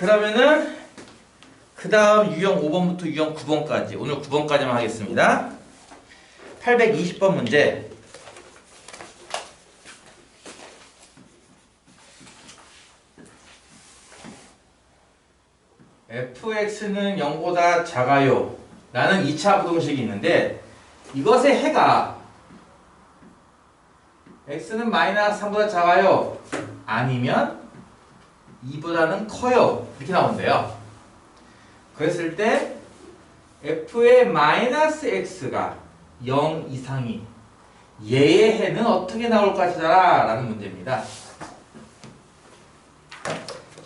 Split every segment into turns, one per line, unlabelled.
그러면은 그 다음 유형 5번부터 유형 9번까지 오늘 9번까지만 하겠습니다. 820번 문제. fx는 0보다 작아요. 라는 2차 부동식이 있는데 이것의 해가 x는 마이너스 3보다 작아요. 아니면 2보다는 커요. 이렇게 나온대요. 그랬을 때 f의 마이너스 x가 0 이상이 얘의 해는 어떻게 나올 것이다? 라는 문제입니다.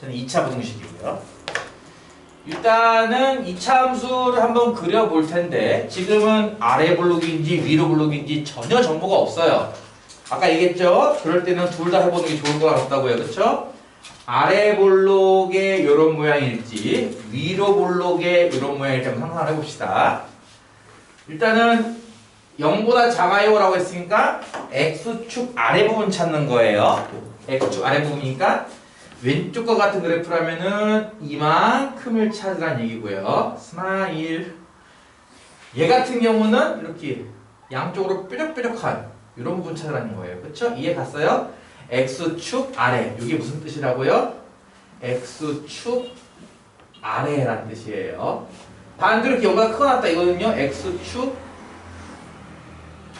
저는 2차 부동식이고요. 일단은 2차 함수를 한번 그려볼 텐데 지금은 아래 블록인지 위로 블록인지 전혀 정보가 없어요. 아까 얘기했죠? 그럴 때는 둘 다 해보는 게 좋을 것 같다고요. 그쵸? 아래 블록의 이런 모양일지 위로 블록의 이런 모양일지 한번 상상을 해봅시다 일단은 0보다 작아요 라고 했으니까 X축 아래 부분 찾는 거예요 X축 아래 부분이니까 왼쪽과 같은 그래프라면은 이만큼을 찾으란 얘기고요. 스마일. 얘 같은 경우는 이렇게 양쪽으로 뾰족뾰족한 이런 부분 찾으라는 거예요. 그쵸? 이해 갔어요? X축 아래. 이게 무슨 뜻이라고요? X축 아래라는 뜻이에요. 반대로 이렇게 여기가 커놨다 이거는요. X축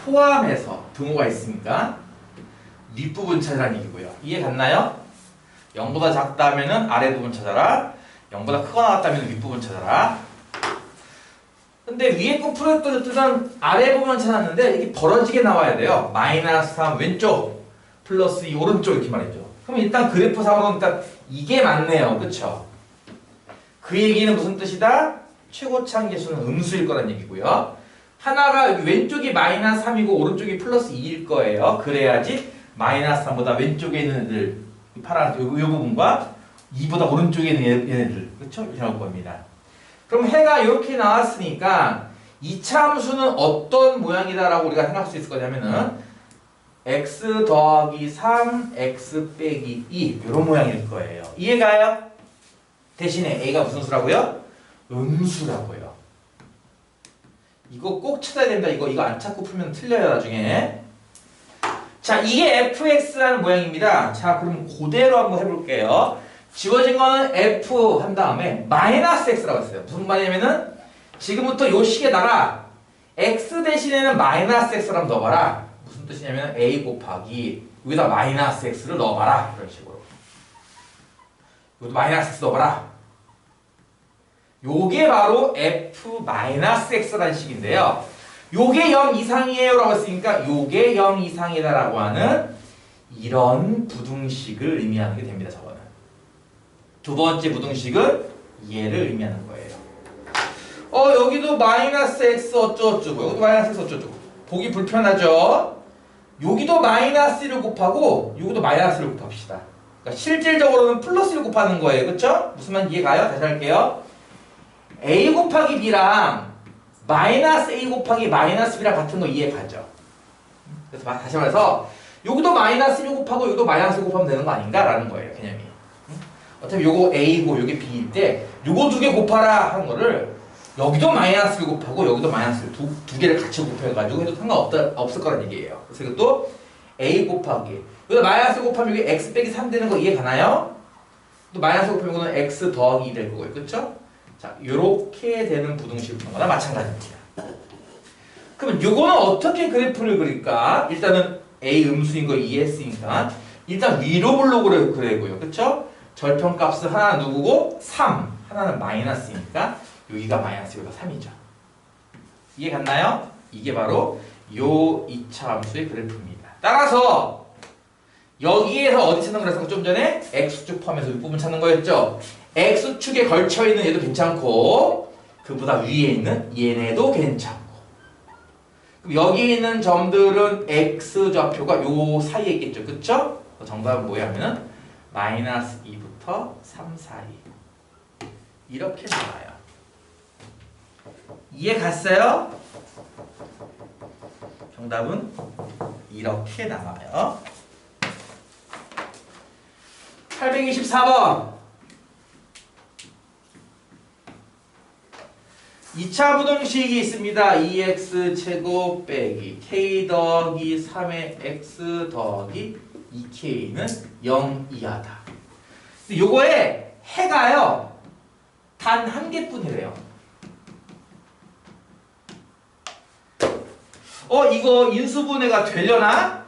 포함해서 등호가 있으니까 뒷부분 찾으라는 얘기고요. 이해 갔나요? 0보다 작다면은 아래 부분 찾아라. 0보다 크거나 같다면 윗부분 찾아라. 근데 위에 거 풀었던 뜻은 아래 부분 찾았는데 이게 벌어지게 나와야 돼요. 마이너스 3 왼쪽 플러스 2 오른쪽 이렇게 말이죠. 그럼 일단 그래프상으로는 일단 이게 맞네요. 그쵸? 그 얘기는 무슨 뜻이다? 최고차항 계수는 음수일 거란 얘기고요. 하나가 왼쪽이 마이너스 3이고 오른쪽이 플러스 2일 거예요. 그래야지 마이너스 3보다 왼쪽에 있는 애들 이 파란 요, 요 부분과 2보다 오른쪽에 있는 얘- 얘네들 그렇죠? 나올 겁니다. 그럼 해가 이렇게 나왔으니까 이차 함수는 어떤 모양이다라고 우리가 생각할 수 있을 거냐면은 x 더하기 3 x 빼기 2 이런 모양일 거예요. 이해가요? 대신에 a가 무슨 수라고요? 음수라고요. 이거 꼭 찾아야 된다. 이거 이거 안 찾고 풀면 틀려요 나중에. 자, 이게 fx라는 모양입니다. 자, 그럼 그대로 한번 해볼게요. 지워진 거는 f 한 다음에 마이너스 x라고 했어요. 무슨 말이냐면은 지금부터 요 식에다가 x 대신에는 마이너스 x를 한번 넣어봐라. 무슨 뜻이냐면 a 곱하기 여기다 마이너스 x를 넣어봐라. 이런 식으로. 여기도 마이너스 x 넣어봐라. 요게 바로 f 마이너스 x라는 식인데요. 요게 0 이상이에요 라고 했으니까 요게 0 이상이다 라고 하는 이런 부등식을 의미하는 게 됩니다 저거는 두 번째 부등식은 얘를 의미하는 거예요 어 여기도 마이너스 x 어쩌고저쩌고 여기도 마이너스 x 어쩌고저쩌고 보기 불편하죠 여기도 마이너스 1을 곱하고 여기도 마이너스 1을 곱합시다 그러니까 실질적으로는 플러스 1을 곱하는 거예요 그쵸? 무슨 말인지 이해가요? 다시 할게요 a 곱하기 b랑 마이너스 a 곱하기 마이너스 b랑 같은 거 이해 가죠? 그래서 마- 다시 말해서 여기도 마이너스 1 곱하고 여기도 마이너스 1 곱하면 되는 거 아닌가라는 거예요 개념이 응? 어차피 요거 a고 요게 때 요거 두 개 곱하라 하는 거를 여기도 마이너스 1 곱하고 여기도 마이너스 1 두, 두 개를 같이 곱해가지고 해도 상관없다, 없을 거란 얘기예요 그래서 이것도 a 곱하기 여기다 마이너스 1 곱하면 여기 x 빼기 3 되는 거 이해 가나요? 또 마이너스 1 곱하면 이거는 x 더하기 2 될 거고요 그쵸? 자, 요렇게 되는 부등식을 푸는 거나 마찬가지입니다. 그러면 요거는 어떻게 그래프를 그릴까? 일단은 A 음수인 거 이해했으니까 일단 위로 블록으로 그리고요. 그쵸? 절편값은 하나 누구고 3, 하나는 마이너스니까 여기가 마이너스, 여기가 3이죠. 이해 갔나요? 이게 바로 요 2차 함수의 그래프입니다. 따라서 여기에서 어디 찾는 거라서 좀 전에 X축 포함해서 윗부분 찾는 거였죠? X축에 걸쳐 있는 얘도 괜찮고 그보다 위에 있는 얘네도 괜찮고 그럼 여기 있는 점들은 X좌표가 요 사이에 있겠죠 그쵸? 정답은 뭐야 하면은 마이너스 2부터 3 사이 이렇게 나와요 이해 갔어요? 정답은 이렇게 나와요. 824번 2차 부동식이 있습니다. 2x 제곱 빼기 k 더하기 3의 x 더하기 2k는 0 이하다. 요거에 해가요. 단 한 개뿐이래요. 어 이거 인수분해가 되려나?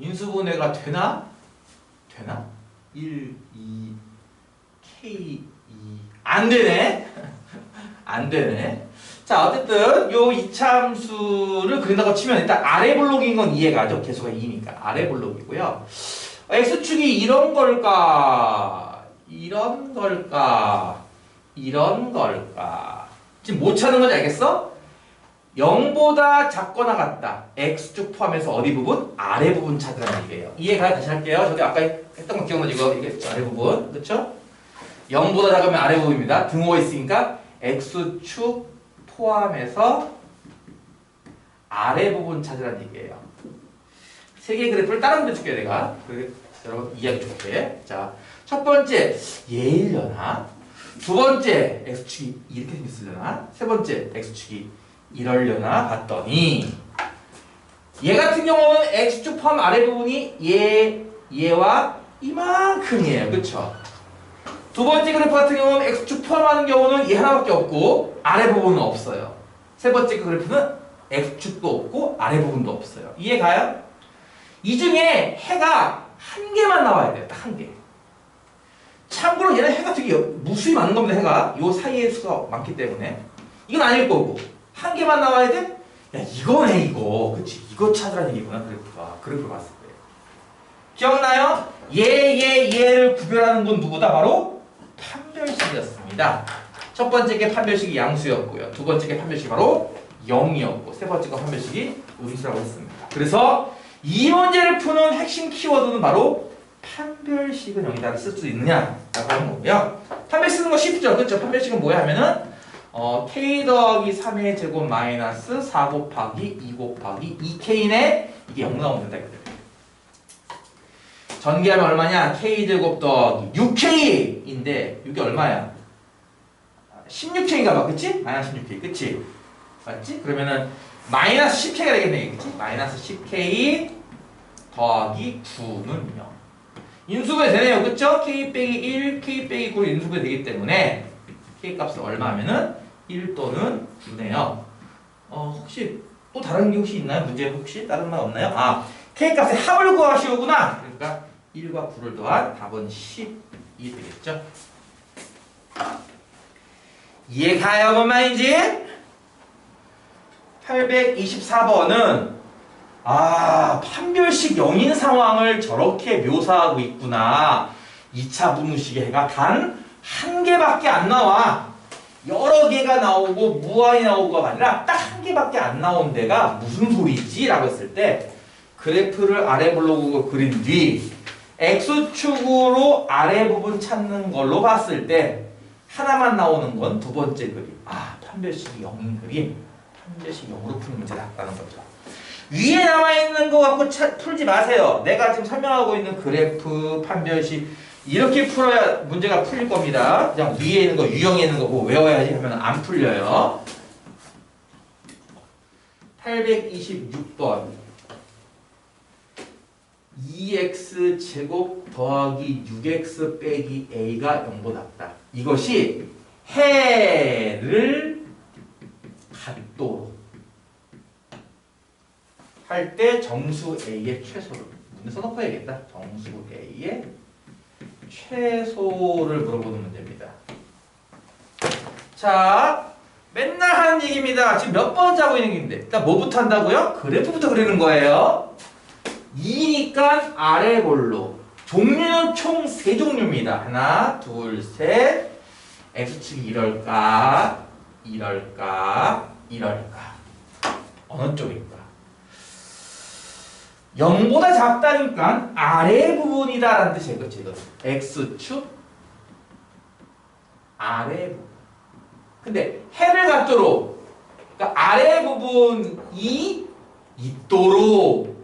인수분해가 되나? 되나? 1, 2, K, 2. 안 되네. 안 되네. 자, 어쨌든 요 이참수를 그린다고 치면 일단 아래 블록인 건 이해가 죠. 개수가 2니까 아래 블록이고요. x축이 이런 걸까? 이런 걸까? 이런 걸까? 지금 못 찾는 건지 알겠어? 0보다 작거나 같다. x축 포함해서 어디 부분? 아래 부분 찾으라는 얘기예요. 이해가 다시 할게요. 저기 아까 했던 거 기억나죠? 이거 이게 아래 부분. 그렇죠? 0보다 작으면 아래 부분입니다. 등호가 있으니까 x축 포함해서 아래 부분 찾으라는 얘기예요. 세 개의 그래프를 다른 데 줄게요, 내가. 그래, 여러분 이해하기 좋게. 자, 첫 번째 얘일려나? 두 번째 x축이 이렇게 생겼으려나? 세 번째 x축이 이러려나 봤더니 얘 같은 경우는 x축 포함 아래 부분이 얘, 얘와 이만큼이에요. 그쵸? 두 번째 그래프 같은 경우는 x축 포함하는 경우는 얘 하나밖에 없고 아래 부분은 없어요. 세 번째 그 그래프는 x축도 없고 아래 부분도 없어요. 이해가요? 이 중에 해가 한 개만 나와야 돼요. 딱 한 개. 참고로 얘는 해가 되게 무수히 많은 겁니다. 해가 요 사이의 수가 많기 때문에 이건 아닐 거고 한 개만 나와야 돼? 야 이거네 이거. 그치? 이거 찾으라는 얘기구나 그래프가. 그래프 를 봤을 때 기억나요? 얘, 얘, 얘를 구별하는 건 누구다? 바로 판별식이었습니다. 첫 번째 게 판별식이 양수였고요. 두 번째 게 판별식이 바로 0이었고 세 번째 거 판별식이 음수라고 했습니다. 그래서 이 문제를 푸는 핵심 키워드는 바로 판별식은 여기다 쓸수 있느냐라고 하는 거고요. 판별 쓰는 거 쉽죠? 그렇죠? 판별식은 뭐야? 하면은 어, k 더하기 3의 제곱 마이너스 4 곱하기 2 곱하기 2k네 이게 0 나오면 된다 이거죠. 전개하면 얼마냐? k 제곱 더하기 6k인데 이게 얼마야? 16k인가 봐, 그치? 마이너스 16k, 그치? 맞지? 그러면은 마이너스 10k가 되겠네, 그치? 마이너스 10k 더하기 9는 0. 인수분해 되네요, 그쵸? k 빼기 1, k 빼기 9로 인수분해 되기 때문에 k 값은 얼마 하면은 1 또는 9네요. 어, 혹시 또 다른 게 혹시 있나요? 문제 혹시 다른 말 없나요? 아, k 값의 합을 구하시오구나. 그러니까 1과 9를 더한 답은 10이 되겠죠. 이해가요, 뭔 말인지? 824번은 아, 판별식 영인 상황을 저렇게 묘사하고 있구나. 2차 분무식의 해가 단 한 개밖에 안 나와. 여러 개가 나오고 무한이 나오고가 아니라 딱 한 개밖에 안 나온 데가 무슨 소리지? 라고 했을 때 그래프를 아래 블록으로 그린 뒤 X축으로 아래 부분 찾는 걸로 봤을 때 하나만 나오는 건 두 번째 그림. 아, 판별식이 0인 그림. 판별식 0으로 푸는 문제다 라는 거죠. 위에 나와 있는 거 갖고 차, 풀지 마세요. 내가 지금 설명하고 있는 그래프, 판별식 이렇게 풀어야 문제가 풀릴 겁니다. 그냥 위에 있는 거, 유형에 있는 거 보고 외워야지 하면 안 풀려요. 826번 2x 제곱 더하기 6x 빼기 a가 0보다 작다. 이것이 해를 갖도록 할 때 정수 a의 최소를 문제 써놓고 해야겠다. 정수 a의 최소를 물어보는 문제입니다. 자, 맨날 하는 얘기입니다. 지금 몇 번째 하고 있는 얘기인데. 일단 뭐부터 한다고요? 그래프부터 그리는 거예요. 2니까 아래 볼로. 종류는 총세 종류입니다. 하나, 둘, 셋. x축이 이럴까? 이럴까? 이럴까? 어느 쪽일까? 0보다 작다니까 아래 부분이다라는 뜻이에요. 그치? x축 아래 부분. 근데 해를 갖도록 그러니까 아래 부분이 있도록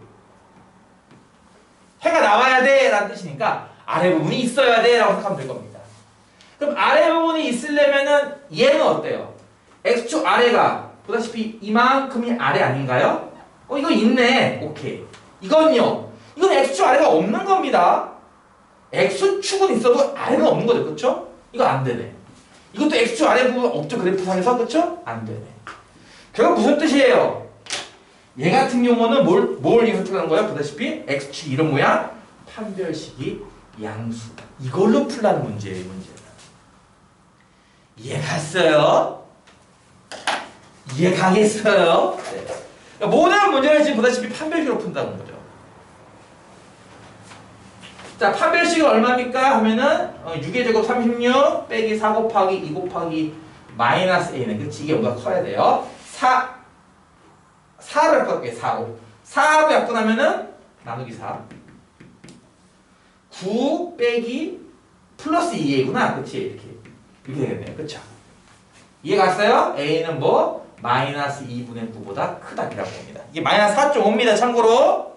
해가 나와야 돼 라는 뜻이니까 아래 부분이 있어야 돼 라고 생각하면 될 겁니다. 그럼 아래 부분이 있으려면은 얘는 어때요? x축 아래가 보다시피 이만큼이 아래 아닌가요? 어 이거 있네. 오케이. 이건요. 이건 x축 아래가 없는 겁니다. x축은 있어도 아래는 없는 거죠. 그렇죠? 이거 안 되네. 이것도 x축 아래 부분 없죠. 그래프상에서 그렇죠? 안 되네. 결국 무슨 뜻이에요? 얘 같은 경우는 뭘, 뭘 이해하는 거예요? 보다시피 x축 이런 모양 판별식이 양수. 이걸로 풀라는 문제예요. 이 문제는. 이해 갔어요? 이해 가겠어요? 네. 그러니까 모든 문제를 지금 보다시피 판별식으로 푼다는 거죠. 자, 판별식이 얼마입니까? 하면은 어, 6의 제곱 36 빼기 4 곱하기 2 곱하기 마이너스 a는 그치? 이게 뭔가 커야 돼요. 4 4를 약분할게요. 4로 4로 약분하면은 나누기 4 9 빼기 플러스 2a구나. 그치? 이렇게 이렇게 되겠네요. 그쵸? 이해 갔어요? a는 뭐? 마이너스 2분의 9보다 크다라고 봅니다. 이게 마이너스 4.5입니다. 참고로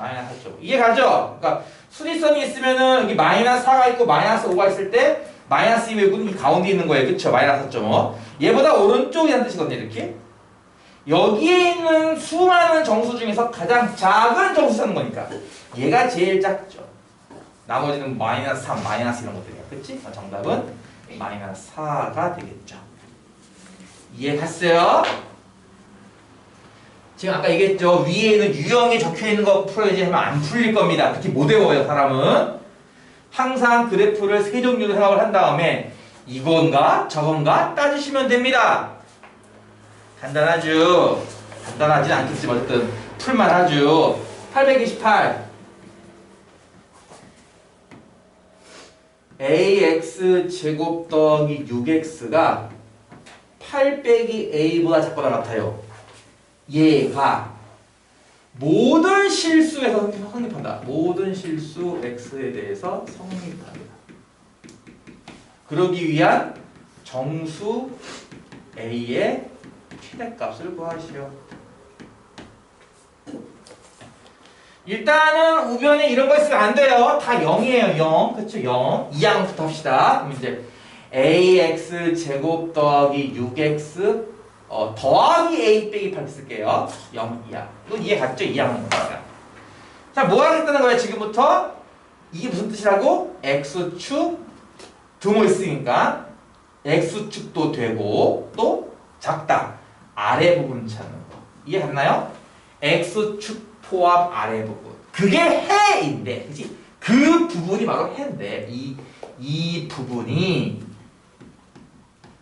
마이너스 4.5 이해 가죠? 그러니까 수리성이 있으면은 여기 마이너스 4가 있고 마이너스 5가 있을 때 마이너스 2외구는 이 가운데 있는 거예요. 그쵸? 마이너스 4.5 얘보다 오른쪽이라는 뜻이거든요. 이렇게 여기에 있는 수많은 정수 중에서 가장 작은 정수 찾는 거니까 얘가 제일 작죠. 나머지는 마이너스 3, 마이너스 이런 것들이야. 그치? 어, 정답은 마이너스 4가 되겠죠. 이해 갔어요? 지금 아까 얘기했죠. 위에 있는 유형에 적혀 있는 거 풀어야지 하면 안 풀릴 겁니다. 특히 못 외워요, 사람은. 항상 그래프를 세 종류로 생각을 한 다음에 이건가 저건가 따지시면 됩니다. 간단하죠. 간단하진 않겠지만 어쨌든 풀만 하죠. 828 ax 제곱 더하기 6x가 8 빼기 a보다 작거나 같아요. 얘가 모든 실수에서 성립한다. 모든 실수 x에 대해서 성립합니다. 그러기 위한 정수 a의 최대값을 구하시오. 일단은 우변에 이런 거 있으면 안 돼요. 다 0이에요. 0. 그쵸? 0. 2항부터 합시다. 그럼 이제 ax 제곱 더하기 6x 어, 더하기 a 빼기 8 쓸게요. 0 이하. 이거 이해 갔죠? 2항은 거니까. 자, 뭐 하겠다는 거야, 지금부터? 이게 무슨 뜻이라고? x축 등호 있으니까 x축도 되고 또 작다. 아래 부분 찾는 거. 이해 갔나요? x축 포함 아래 부분. 그게 해인데, 그치? 그 부분이 바로 해인데, 이, 이 부분이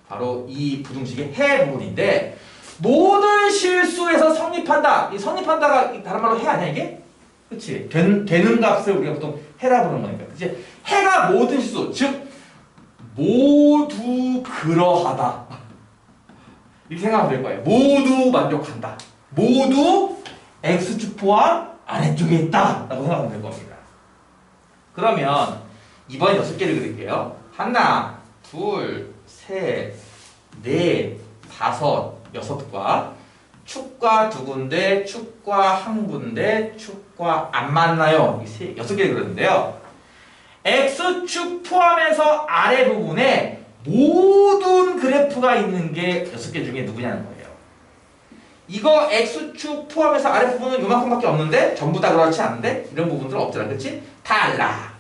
바로 이 부등식의 해 부분인데, 모든 실수에서 성립한다. 이 성립한다가 다른 말로 해 아니야, 이게? 그치? 된, 되는 값을 우리가 보통 해라 부르는 거니까. 그치? 해가 모든 실수, 즉, 모두 그러하다. 이렇게 생각하면 될 거예요. 모두 만족한다. 모두 X축 포함 아래쪽에 있다. 라고 생각하면 될 겁니다. 그러면 이번에 여섯 개를 그릴게요. 하나, 둘, 셋, 넷, 다섯, 여섯과 축과 두 군데, 축과 한 군데, 축과 안 만나요. 이 세, 여섯 개를 그렸는데요. X축 포함해서 아래 부분에 모든 그래프가 있는 게 여섯 개 중에 누구냐는 거예요. 이거 X축 포함해서 아래 부분은 요만큼밖에 없는데 전부 다 그렇지 않은데 이런 부분들은 없잖아. 그치? 달라.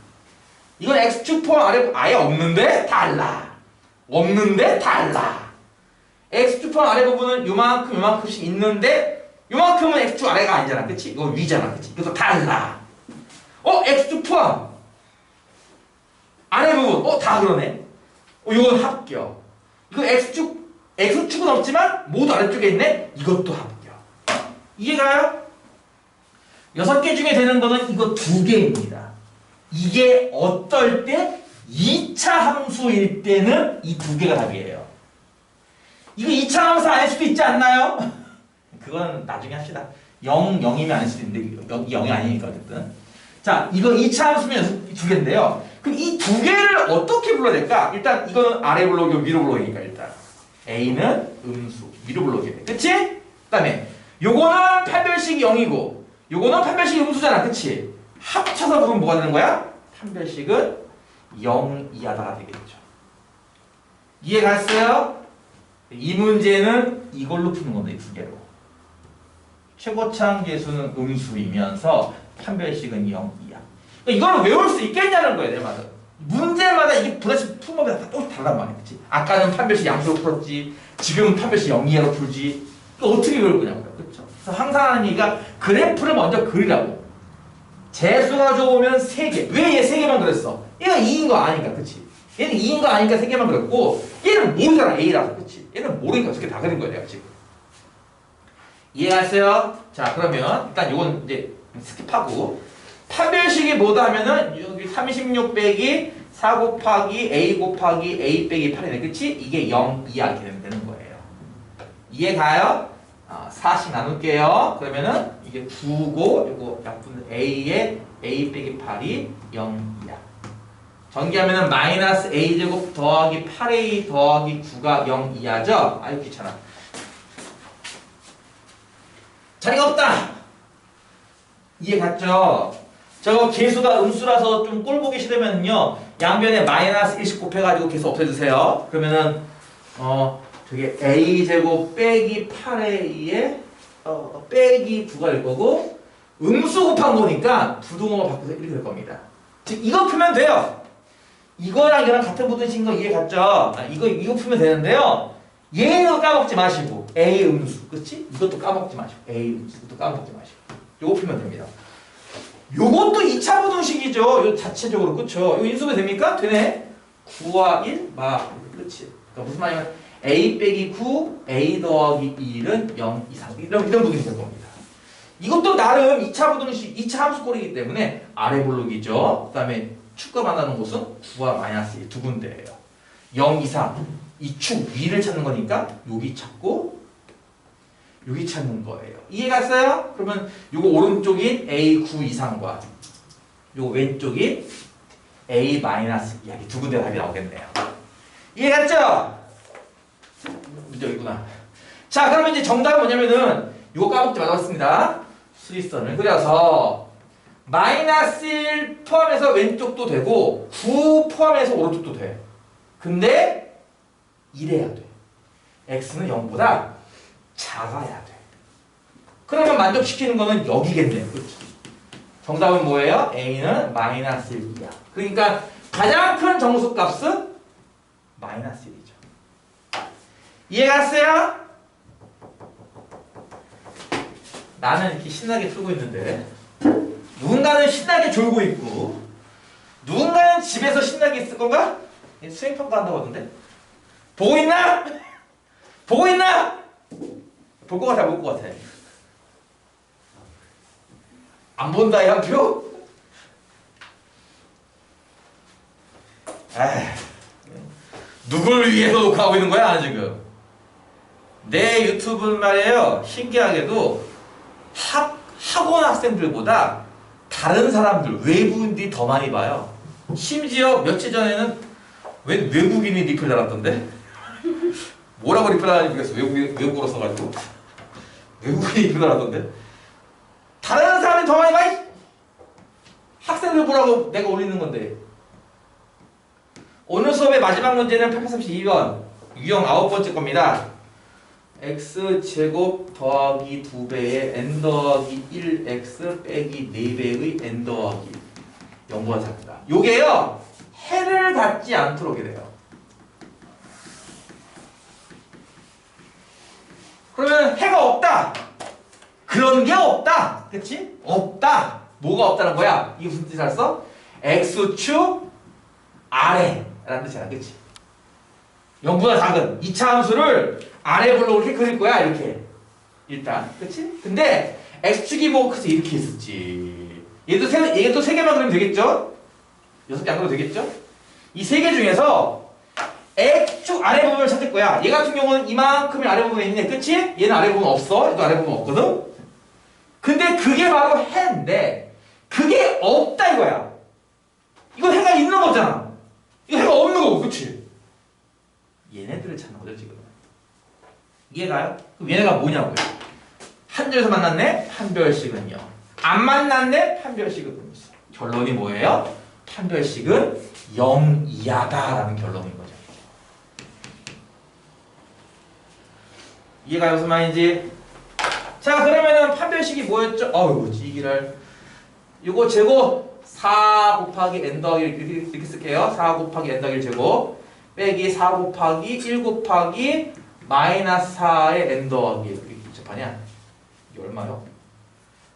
이건 X축 포함 아래 아예 없는데 달라. 없는데 달라. X축 포함 아래 부분은 요만큼 요만큼씩 있는데 요만큼은 X축 아래가 아니잖아. 그치? 이거 위잖아. 그치? 그래서 달라. 어? X축 포함. 아래 부분. 어? 다 그러네. 어, 이건 합격. 이거 X축, X축은 없지만 모두 아래쪽에 있네? 이것도 합격. 이해가요? 여섯 개 중에 되는 거는 이거 두 개입니다. 이게 어떨 때 2차 함수일 때는 이 두 개가 답이에요. 이거 2차 함수 아닐 수도 있지 않나요? 그건 나중에 합시다. 0, 0이면 아닐 수도 있는데 여기 0이 아니니까 어쨌든. 자, 이거 2차 함수면 두 개인데요. 그럼 이 두 개를 어떻게 불러야 될까? 일단 이거는 아래 블록이고 위로 블록이니까 일단 A는 음수 위로 블록이야 돼. 그치? 그 다음에 요거는 판별식이 0이고 요거는 판별식이 음수잖아. 그치? 합쳐서 부르면 뭐가 되는 거야? 판별식은 0 이하다가 되겠죠. 이해 갔어요? 이 문제는 이걸로 푸는. 이두 개로. 최고차항 계수는 음수이면서 판별식은 0이야. 그러니까 이걸 외울 수 있겠냐는 거예요, 내 말은. 문제마다 이게 부다시 푸는 법이 또 다르단 말이야, 그치? 아까는 판별식 양수로 풀었지, 지금은 판별식 0 이하로 풀지. 그러니까 어떻게 외울 거냐고요, 그렇죠? 그래서 항상 하는 얘기가 그래프를 먼저 그리라고. 재수가 좋으면 3개. 왜 얘 3개만 그랬어? 얘가 2인 거 아니까, 그치? 얘는 2인 거 아니까 3개만 그랬고, 얘는 모르잖아, A라서, 그치? 얘는 모르니까 저렇게 다 그린 거야, 내가 지금. 이해하세요? 자, 그러면 일단 이건 이제 스킵하고, 판별식이 뭐다 하면은, 여기 36 빼기 4 곱하기 A 곱하기 A 빼기 8이네, 그치? 이게 0, 2 이렇게 되면 되는 거예요. 이해 가요? 아, 4씩 나눌게요. 그러면은 이게 9고 이거 약분 A에 A 빼기 8이 0이야. 전개하면은 마이너스 A 제곱 더하기 8A 더하기 9가 0 이하죠? 아유 귀찮아. 자리가 없다. 이해 갔죠? 저거 개수가 음수라서 좀 꼴 보기 싫으면요 양변에 마이너스 1씩 곱해가지고 개수 없애주세요. 그러면은 어 저게 a 제곱 빼기 8a에 어, 빼기 9가 될 거고 음수 곱한 거니까 부동어가 바뀌어서 이렇게 될 겁니다. 즉 이거 풀면 돼요. 이거랑 이거랑 같은 부등식인 거 이해 갔죠? 아, 이거 이거 풀면 되는데요. 얘는 까먹지 마시고 a 음수, 그렇지? 이것도 까먹지 마시고 a 음수, 이것도 까먹지 마시고 요거 풀면 됩니다. 요것도 2차 부등식이죠. 요 자체적으로 그쵸? 이거 인수분 됩니까? 되네. 9와 1, 마 그렇지. 그러니까 무슨 말이냐면 a 빼기 9, a 더하기 1은 0 이상 이런 이런 될 겁니다. 이것도 나름 2차 부등식, 2차 함수꼴이기 때문에 아래 블록이죠. 그다음에 축과 만나는 곳은 9와 마이너스 1 두 군데예요. 0 이상 이 축 위를 찾는 거니까 여기 찾고 여기 찾는 거예요. 이해 갔어요? 그러면 요거 오른쪽인 A9 이상과 요 왼쪽인 A 마이너스 이야기 두 군데 답이 나오겠네요. 이해 갔죠? 문제 여기구나. 자, 그러면 이제 정답은 뭐냐면은 요거 까먹지 말았습니다. 수리선을 그려서 마이너스 1 포함해서 왼쪽도 되고 9 포함해서 오른쪽도 돼. 근데 이래야 돼. x는 0보다 작아야 돼. 그러면 만족시키는 거는 여기겠네요. 그렇죠? 정답은 뭐예요? a는 마이너스 1이야. 그러니까 가장 큰 정수값은 마이너스 1이죠. 이해 갔어요? 나는 이렇게 신나게 풀고 있는데 누군가는 신나게 졸고 있고 누군가는 집에서 신나게 있을 건가? 수행평가 한다고 하던데 보고 있나? 보고 있나? 볼 것 같아 못것 같아 안 본다 이 한 표? 에휴 누굴 위해서 녹화하고 있는 거야 지금 내 유튜브는 말이에요 신기하게도 학, 학원 학생들보다 다른 사람들 외부인들이 더 많이 봐요. 심지어 며칠 전에는 웬 외국인이 리플 달았던데? 뭐라고 리플 달았는지 모르겠어. 외국인, 외국어로 써가지고. 외국인이 리플 달았던데? 다른 사람이 더 많이 봐 이! 학생들 보라고 내가 올리는 건데. 오늘 수업의 마지막 문제는 832번 유형 아홉 번째 겁니다. X 제곱 더하기 2배의 n 더하기 1x 빼기 4배의 n 더하기 0보다 작다. 요게요. 해를 갖지 않도록 이래요 그러면 해가 없다. 그런 게 없다. 그치? 없다. 뭐가 없다는 거야? 이게 무슨 뜻이 알았어? x축 아래라는 뜻이야. 그치? 0보다 작은 2차 함수를 아래 블록을 그릴 거야. 이렇게. 일단. 그치? 근데 x축이 뭐 그래서 이렇게 있었지. 얘도 세, 얘도 세 개만 그리면 되겠죠? 여섯 개 안 그려도 되겠죠? 이 세 개 중에서 x축 아래 부분을 찾을 거야. 얘 같은 경우는 이만큼이 아래 부분에 있네. 그치? 얘는 아래 부분 없어. 얘도 아래 부분 없거든? 근데 그게 바로 해인데 그게 없다 이거야. 이거 해가 있는 거잖아. 이거 해가 없는 거고, 그치? 얘네들을 찾는 거죠, 지금. 이해가요? 그럼 얘네가 뭐냐고요? 한 줄에서 만났네? 판별식은요. 안 만났네? 판별식은 음수. 결론이 뭐예요? 판별식은 0 이하다라는 결론인 거죠. 이해가 무슨 말인지? 자 그러면은 판별식이 뭐였죠? 어우 지기를 이거 제곱 4 곱하기 n 더하기 이렇게, 이렇게 쓸게요. 4 곱하기 n 더하기 제곱 빼기 4 곱하기 1 곱하기 마이너스 4의 n 더하기 이렇게 접하냐? 이게 얼마요?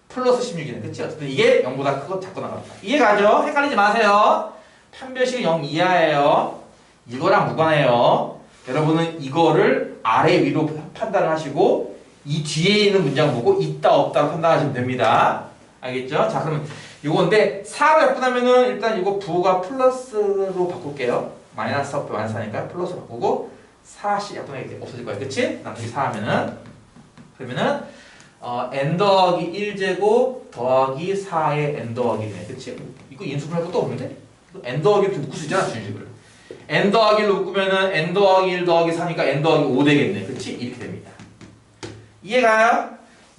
플러스 16이네. 그치? 어쨌든 이게 0보다 크고 작고 나갔다. 이해가죠? 헷갈리지 마세요. 판별식은 0 이하예요. 이거랑 무관해요. 여러분은 이거를 아래 위로 판단을 하시고 이 뒤에 있는 문장 보고 있다 없다 판단하시면 됩니다. 알겠죠? 자 그러면 요건데 4로 약분하면은 일단 이거 부가 플러스로 바꿀게요. 마이너스 4 마이너스 4니까 플러스 바꾸고 4씩 약분하게 없어질 거야. 그치? 나머지 4 하면은 그러면은 어, n 더하기 1제곱 더하기 4의 n 더하기 1이네. 그치? 이거 인수분할 것도 없는데? n 더하기 이렇게 묶을 수 있잖아, 준식을. n 더하기 1로 묶으면은 n 더하기 1 더하기 4니까 n 더하기 5 되겠네. 그치? 이렇게 됩니다. 이해가요?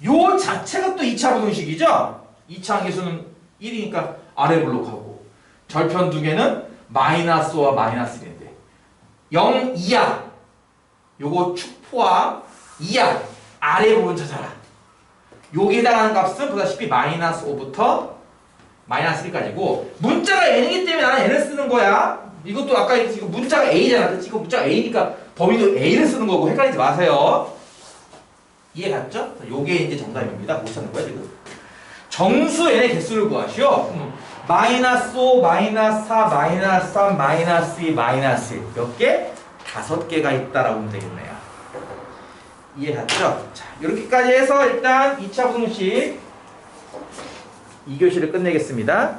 요 자체가 또 2차 부등식이죠? 2차 함계수는 1이니까 아래 블록하고 절편 두 개는 마이너스와 마이너스 1인데 0 이하 요거 축포와 이하 아래 부분 찾아라 여기에 해당하는 값은 보다시피 마이너스 5부터 마이너스 1까지고 문자가 n이기 때문에 나는 n을 쓰는 거야 이것도 아까 이거 문자가 a잖아? 이거 문자가 a니까 범위도 a를 쓰는 거고 헷갈리지 마세요 이해 갔죠? 요게 이제 정답입니다 못 찾는 거야 지금 정수 n의 개수를 구하시오 음. 마이너스 5, 마이너스 4, 마이너스 3, 마이너스 2, 마이너스 1 몇 개? 다섯 개가 있다라고 보면 되겠네요 이해 갔죠? 자, 이렇게까지 해서 일단 2차 분식 2교시를 끝내겠습니다.